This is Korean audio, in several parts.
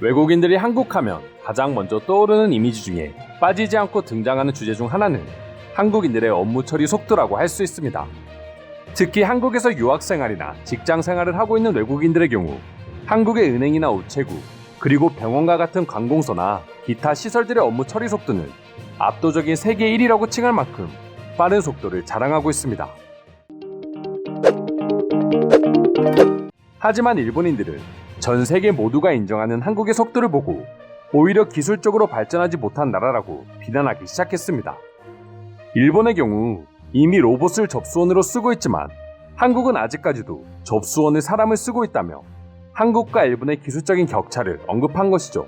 외국인들이 한국 하면 가장 먼저 떠오르는 이미지 중에 빠지지 않고 등장하는 주제 중 하나는 한국인들의 업무 처리 속도라고 할 수 있습니다. 특히 한국에서 유학 생활이나 직장 생활을 하고 있는 외국인들의 경우 한국의 은행이나 우체국 그리고 병원과 같은 관공서나 기타 시설들의 업무 처리 속도는 압도적인 세계 1위라고 칭할 만큼 빠른 속도를 자랑하고 있습니다. 하지만 일본인들은 전 세계 모두가 인정하는 한국의 속도를 보고 오히려 기술적으로 발전하지 못한 나라라고 비난하기 시작했습니다. 일본의 경우 이미 로봇을 접수원으로 쓰고 있지만 한국은 아직까지도 접수원을 사람을 쓰고 있다며 한국과 일본의 기술적인 격차를 언급한 것이죠.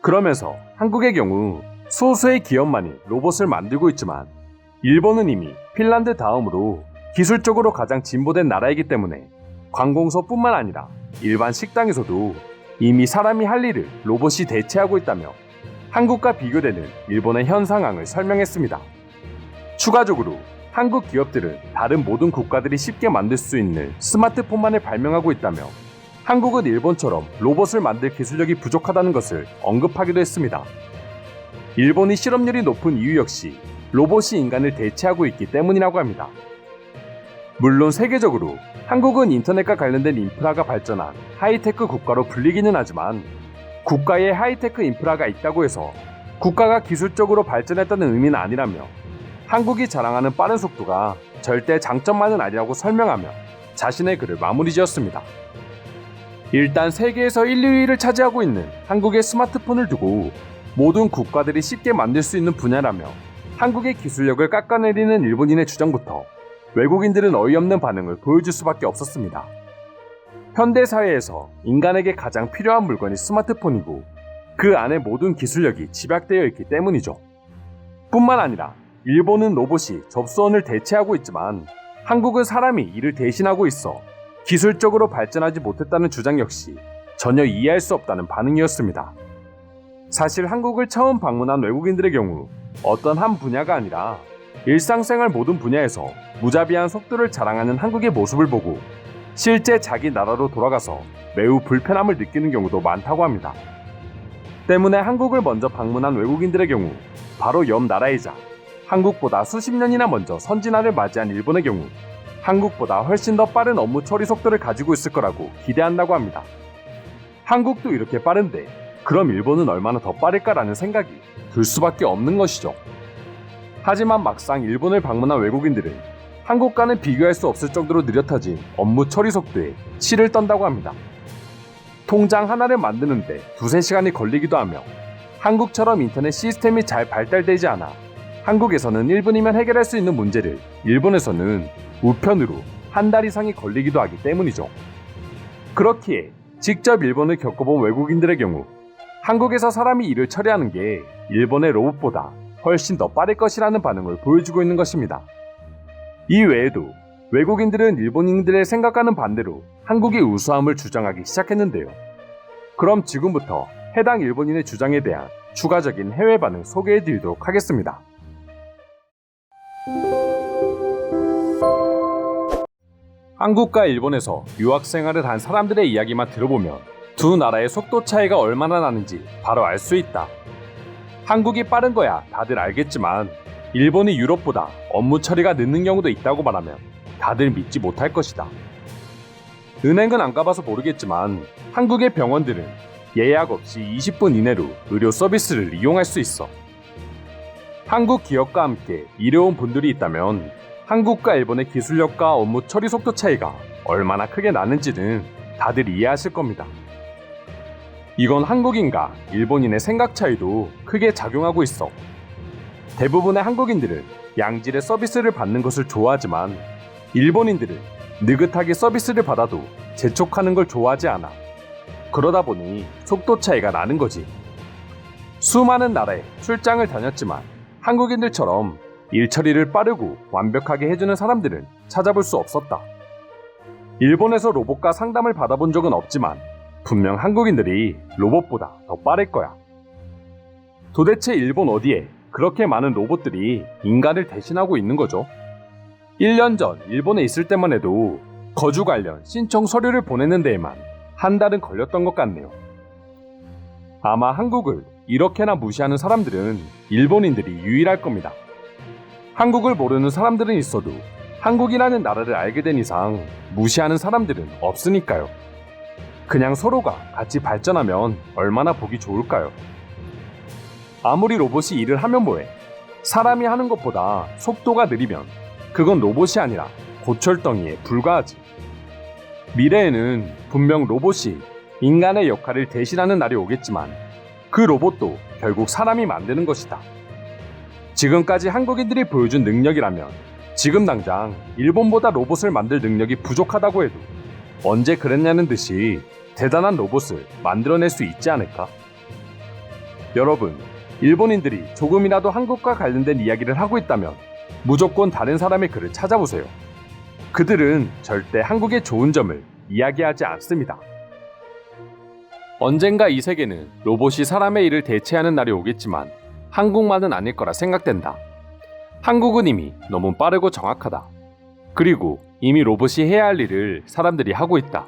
그러면서 한국의 경우 소수의 기업만이 로봇을 만들고 있지만 일본은 이미 핀란드 다음으로 기술적으로 가장 진보된 나라이기 때문에 관공서뿐만 아니라 일반 식당에서도 이미 사람이 할 일을 로봇이 대체하고 있다며 한국과 비교되는 일본의 현 상황을 설명했습니다. 추가적으로 한국 기업들은 다른 모든 국가들이 쉽게 만들 수 있는 스마트폰만을 발명하고 있다며 한국은 일본처럼 로봇을 만들 기술력이 부족하다는 것을 언급하기도 했습니다. 일본이 실업률이 높은 이유 역시 로봇이 인간을 대체하고 있기 때문이라고 합니다. 물론 세계적으로 한국은 인터넷과 관련된 인프라가 발전한 하이테크 국가로 불리기는 하지만 국가에 하이테크 인프라가 있다고 해서 국가가 기술적으로 발전했다는 의미는 아니라며 한국이 자랑하는 빠른 속도가 절대 장점만은 아니라고 설명하며 자신의 글을 마무리 지었습니다. 일단 세계에서 1, 2위를 차지하고 있는 한국의 스마트폰을 두고 모든 국가들이 쉽게 만들 수 있는 분야라며 한국의 기술력을 깎아내리는 일본인의 주장부터 외국인들은 어이없는 반응을 보여줄 수밖에 없었습니다. 현대 사회에서 인간에게 가장 필요한 물건이 스마트폰이고 그 안에 모든 기술력이 집약되어 있기 때문이죠. 뿐만 아니라 일본은 로봇이 접수원을 대체하고 있지만 한국은 사람이 이를 대신하고 있어 기술적으로 발전하지 못했다는 주장 역시 전혀 이해할 수 없다는 반응이었습니다. 사실 한국을 처음 방문한 외국인들의 경우 어떤 한 분야가 아니라 일상생활 모든 분야에서 무자비한 속도를 자랑하는 한국의 모습을 보고 실제 자기 나라로 돌아가서 매우 불편함을 느끼는 경우도 많다고 합니다. 때문에 한국을 먼저 방문한 외국인들의 경우 바로 옆 나라이자 한국보다 수십 년이나 먼저 선진화를 맞이한 일본의 경우 한국보다 훨씬 더 빠른 업무 처리 속도를 가지고 있을 거라고 기대한다고 합니다. 한국도 이렇게 빠른데 그럼 일본은 얼마나 더 빠를까라는 생각이 들 수밖에 없는 것이죠. 하지만 막상 일본을 방문한 외국인들은 한국과는 비교할 수 없을 정도로 느려터진 업무 처리 속도에 치를 떤다고 합니다. 통장 하나를 만드는데 두세 시간이 걸리기도 하며 한국처럼 인터넷 시스템이 잘 발달되지 않아 한국에서는 1분이면 해결할 수 있는 문제를 일본에서는 우편으로 한 달 이상이 걸리기도 하기 때문이죠. 그렇기에 직접 일본을 겪어본 외국인들의 경우 한국에서 사람이 일을 처리하는 게 일본의 로봇보다 훨씬 더 빠를 것이라는 반응을 보여주고 있는 것입니다. 이 외에도 외국인들은 일본인들의 생각과는 반대로 한국의 우수함을 주장하기 시작했는데요. 그럼 지금부터 해당 일본인의 주장에 대한 추가적인 해외 반응 소개해 드리도록 하겠습니다. 한국과 일본에서 유학 생활을 한 사람들의 이야기만 들어보면 두 나라의 속도 차이가 얼마나 나는지 바로 알 수 있다. 한국이 빠른 거야 다들 알겠지만 일본이 유럽보다 업무 처리가 늦는 경우도 있다고 말하면 다들 믿지 못할 것이다. 은행은 안 가봐서 모르겠지만 한국의 병원들은 예약 없이 20분 이내로 의료 서비스를 이용할 수 있어. 한국 기업과 함께 일해온 분들이 있다면 한국과 일본의 기술력과 업무 처리 속도 차이가 얼마나 크게 나는지는 다들 이해하실 겁니다. 이건 한국인과 일본인의 생각 차이도 크게 작용하고 있어. 대부분의 한국인들은 양질의 서비스를 받는 것을 좋아하지만 일본인들은 느긋하게 서비스를 받아도 재촉하는 걸 좋아하지 않아. 그러다 보니 속도 차이가 나는 거지. 수많은 나라에 출장을 다녔지만 한국인들처럼 일 처리를 빠르고 완벽하게 해주는 사람들은 찾아볼 수 없었다. 일본에서 로봇과 상담을 받아본 적은 없지만 분명 한국인들이 로봇보다 더 빠를 거야. 도대체 일본 어디에 그렇게 많은 로봇들이 인간을 대신하고 있는 거죠? 1년 전 일본에 있을 때만 해도 거주 관련 신청 서류를 보내는 데에만 한 달은 걸렸던 것 같네요. 아마 한국을 이렇게나 무시하는 사람들은 일본인들이 유일할 겁니다. 한국을 모르는 사람들은 있어도 한국이라는 나라를 알게 된 이상 무시하는 사람들은 없으니까요. 그냥 서로가 같이 발전하면 얼마나 보기 좋을까요? 아무리 로봇이 일을 하면 뭐해? 사람이 하는 것보다 속도가 느리면 그건 로봇이 아니라 고철덩이에 불과하지. 미래에는 분명 로봇이 인간의 역할을 대신하는 날이 오겠지만 그 로봇도 결국 사람이 만드는 것이다. 지금까지 한국인들이 보여준 능력이라면 지금 당장 일본보다 로봇을 만들 능력이 부족하다고 해도 언제 그랬냐는 듯이 대단한 로봇을 만들어낼 수 있지 않을까? 여러분, 일본인들이 조금이라도 한국과 관련된 이야기를 하고 있다면 무조건 다른 사람의 글을 찾아보세요. 그들은 절대 한국의 좋은 점을 이야기하지 않습니다. 언젠가 이 세계는 로봇이 사람의 일을 대체하는 날이 오겠지만 한국만은 아닐 거라 생각된다. 한국은 이미 너무 빠르고 정확하다. 그리고 이미 로봇이 해야 할 일을 사람들이 하고 있다.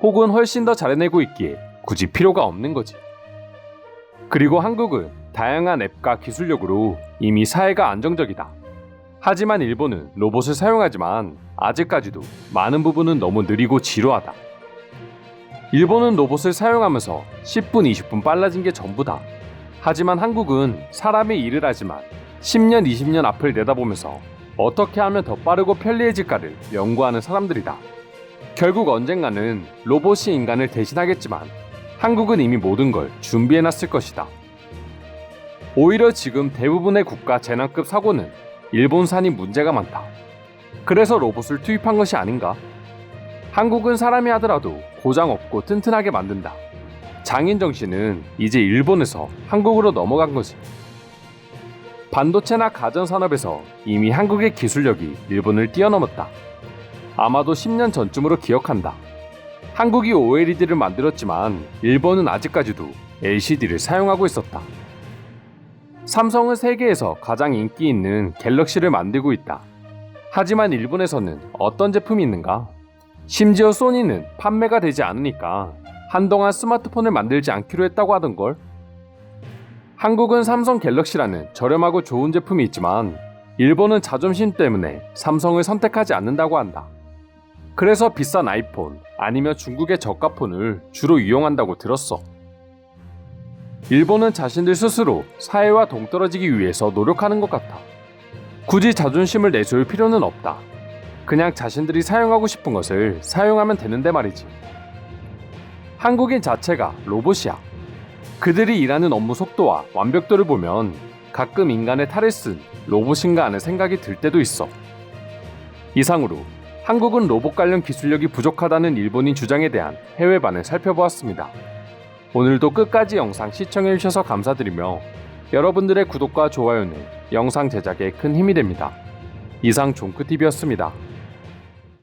혹은 훨씬 더 잘해내고 있기에 굳이 필요가 없는 거지. 그리고 한국은 다양한 앱과 기술력으로 이미 사회가 안정적이다. 하지만 일본은 로봇을 사용하지만 아직까지도 많은 부분은 너무 느리고 지루하다. 일본은 로봇을 사용하면서 10분, 20분 빨라진 게 전부다. 하지만 한국은 사람이 일을 하지만 10년, 20년 앞을 내다보면서 어떻게 하면 더 빠르고 편리해질까를 연구하는 사람들이다. 결국 언젠가는 로봇이 인간을 대신하겠지만 한국은 이미 모든 걸 준비해놨을 것이다. 오히려 지금 대부분의 국가 재난급 사고는 일본산이 문제가 많다. 그래서 로봇을 투입한 것이 아닌가? 한국은 사람이 하더라도 고장 없고 튼튼하게 만든다. 장인 정신은 이제 일본에서 한국으로 넘어간 거지. 반도체나 가전산업에서 이미 한국의 기술력이 일본을 뛰어넘었다. 아마도 10년 전쯤으로 기억한다. 한국이 OLED를 만들었지만 일본은 아직까지도 LCD를 사용하고 있었다. 삼성은 세계에서 가장 인기 있는 갤럭시를 만들고 있다. 하지만 일본에서는 어떤 제품이 있는가? 심지어 소니는 판매가 되지 않으니까 한동안 스마트폰을 만들지 않기로 했다고 하던걸. 한국은 삼성 갤럭시라는 저렴하고 좋은 제품이 있지만 일본은 자존심 때문에 삼성을 선택하지 않는다고 한다. 그래서 비싼 아이폰 아니면 중국의 저가 폰을 주로 이용한다고 들었어. 일본은 자신들 스스로 사회와 동떨어지기 위해서 노력하는 것 같아. 굳이 자존심을 내세울 필요는 없다. 그냥 자신들이 사용하고 싶은 것을 사용하면 되는데 말이지. 한국인 자체가 로봇이야. 그들이 일하는 업무 속도와 완벽도를 보면 가끔 인간의 탈을 쓴 로봇인가 하는 생각이 들 때도 있어. 이상으로 한국은 로봇 관련 기술력이 부족하다는 일본인 주장에 대한 해외반을 살펴보았습니다. 오늘도 끝까지 영상 시청해주셔서 감사드리며 여러분들의 구독과 좋아요는 영상 제작에 큰 힘이 됩니다. 이상 종크TV였습니다.